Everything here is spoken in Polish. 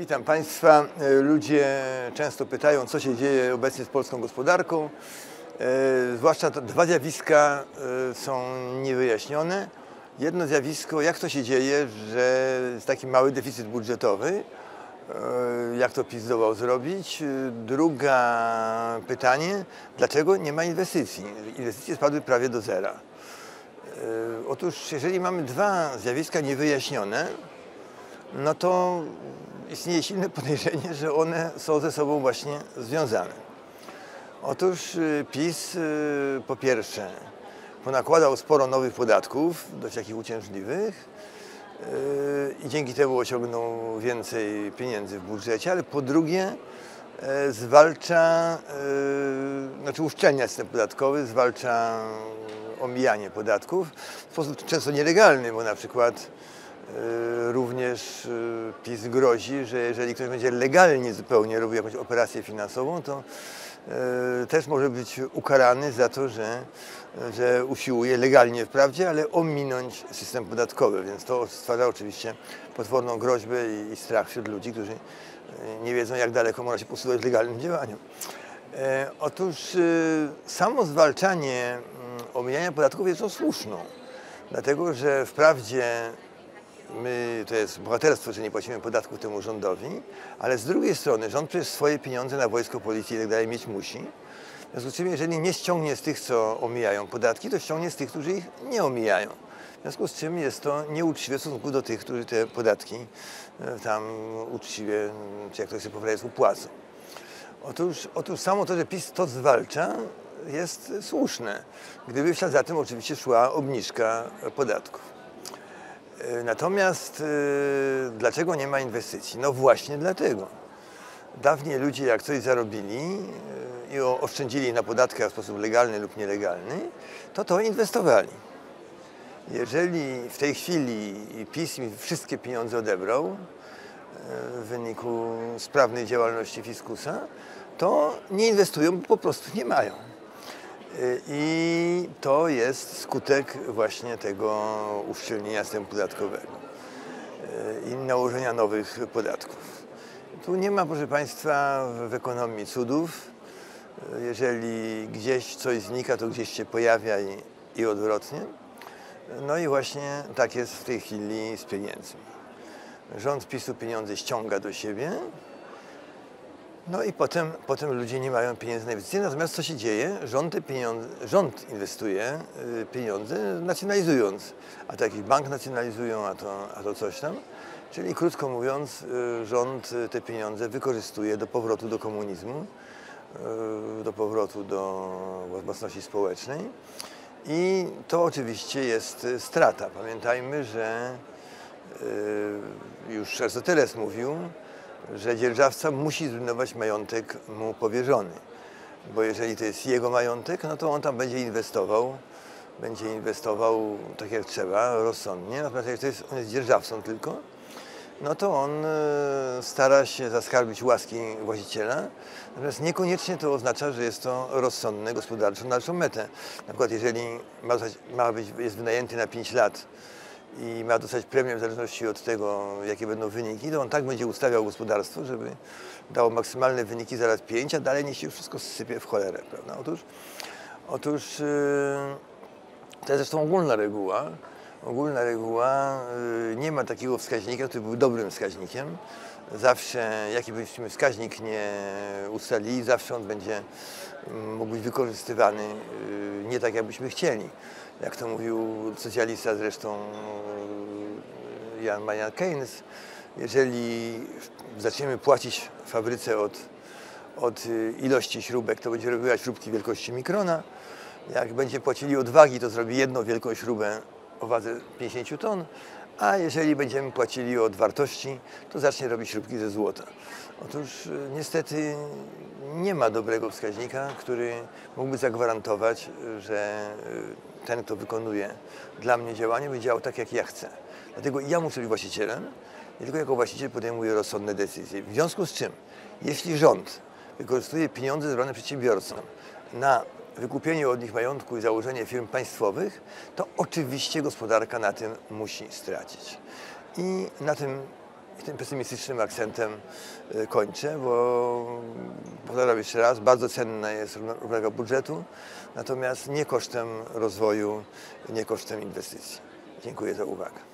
Witam Państwa. E, Ludzie często pytają, co się dzieje obecnie z polską gospodarką. E, Zwłaszcza to dwa zjawiska e, są niewyjaśnione. Jedno zjawisko, jak to się dzieje, że jest taki mały deficyt budżetowy, jak to PiS zdołał zrobić. Druga pytanie, dlaczego nie ma inwestycji? Inwestycje spadły prawie do zera. Otóż jeżeli mamy dwa zjawiska niewyjaśnione, no to istnieje silne podejrzenie, że one są ze sobą właśnie związane. Otóż y, PiS y, po pierwsze ponakładał sporo nowych podatków, dość takich uciążliwych y, i dzięki temu osiągnął więcej pieniędzy w budżecie, ale po drugie e, zwalcza, znaczy uszczelnia system podatkowy, zwalcza omijanie podatków w sposób często nielegalny, bo na przykład Również e, PiS grozi, że jeżeli ktoś będzie legalnie zupełnie robił jakąś operację finansową, to e, też może być ukarany za to, że, że usiłuje legalnie wprawdzie, ale ominąć system podatkowy. Więc to stwarza oczywiście potworną groźbę i, strach wśród ludzi, którzy e, nie wiedzą, jak daleko można się posuwać legalnym działaniom. E, Otóż e, samo zwalczanie mm, omijania podatków jest słuszną, dlatego że wprawdzie my, to jest bohaterstwo, że nie płacimy podatków temu rządowi, ale z drugiej strony rząd przecież swoje pieniądze na wojsko, policję i tak dalej mieć musi. W związku z czym, jeżeli nie ściągnie z tych, co omijają podatki, to ściągnie z tych, którzy ich nie omijają. W związku z czym jest to nieuczciwe w stosunku do tych, którzy te podatki e, tam uczciwie, czy jak to się po prostu płacą. Otóż, otóż samo to, że PiS to zwalcza, jest słuszne, gdyby w ślad za tym oczywiście szła obniżka podatków. E, Natomiast e, dlaczego nie ma inwestycji? No właśnie dlatego. Dawniej ludzie jak coś zarobili e, i oszczędzili na podatkach w sposób legalny lub nielegalny, to to inwestowali. Jeżeli w tej chwili PiS im wszystkie pieniądze odebrał w wyniku sprawnej działalności fiskusa, to nie inwestują, bo po prostu nie mają. Y, I to jest skutek właśnie tego uszczelnienia systemu podatkowego y, i nałożenia nowych podatków. Tu nie ma, proszę Państwa, w ekonomii cudów. Y, Jeżeli gdzieś coś znika, to gdzieś się pojawia i, i odwrotnie. No i właśnie tak jest w tej chwili z pieniędzmi. Rząd PiSu pieniądze ściąga do siebie, no i potem, potem ludzie nie mają pieniędzy na inwestycje. Natomiast co się dzieje? Rząd, pieniądze, rząd inwestuje y, pieniądze nacjonalizując. A to jakiś bank nacjonalizują, a to, a to coś tam. Czyli krótko mówiąc, y, rząd y, te pieniądze wykorzystuje do powrotu do komunizmu, do powrotu do własności społecznej. I to oczywiście jest strata. Pamiętajmy, że już Arystoteles mówił, że dzierżawca musi zrujnować majątek mu powierzony. Bo jeżeli to jest jego majątek, no to on tam będzie inwestował, będzie inwestował tak jak trzeba, rozsądnie. Natomiast jak to jest, on jest dzierżawcą tylko, no to on e, stara się zaskarbić łaski właściciela. Natomiast niekoniecznie to oznacza, że jest to rozsądne gospodarczo na dalszą metę. Na przykład jeżeli ma, ma być, jest wynajęty na 5 lat i ma dostać premię w zależności od tego, jakie będą wyniki, to on tak będzie ustawiał gospodarstwo, żeby dało maksymalne wyniki za lat 5, a dalej niech się wszystko sypie w cholerę, prawda? Otóż, otóż yy, to jest zresztą ogólna reguła. Ogólna reguła, yy, nie ma takiego wskaźnika, który był dobrym wskaźnikiem. Zawsze, jaki byśmy wskaźnik nie ustalili, zawsze on będzie mm, mógł być wykorzystywany yy, nie tak, jakbyśmy chcieli. Jak to mówił socjalista zresztą yy, Jan Maynard Keynes, jeżeli zaczniemy płacić fabryce od, od y, ilości śrubek, to będzie robiła śrubki wielkości mikrona. Jak będzie płacili od wagi, to zrobi jedną wielką śrubę o wadze 50 ton, a jeżeli będziemy płacili od wartości, to zacznie robić śrubki ze złota. Otóż y, niestety nie ma dobrego wskaźnika, który mógłby zagwarantować, że y, ten, kto wykonuje dla mnie działanie, będzie działał tak, jak ja chcę. Dlatego ja muszę być właścicielem i tylko jako właściciel podejmuję rozsądne decyzje. W związku z czym, jeśli rząd wykorzystuje pieniądze zebrane przedsiębiorcom na wykupienie od nich majątku i założenie firm państwowych, to oczywiście gospodarka na tym musi stracić. I na tym tym pesymistycznym akcentem y, kończę, bo powtarzam jeszcze raz, bardzo cenna jest równowaga budżetu, natomiast nie kosztem rozwoju, nie kosztem inwestycji. Dziękuję za uwagę.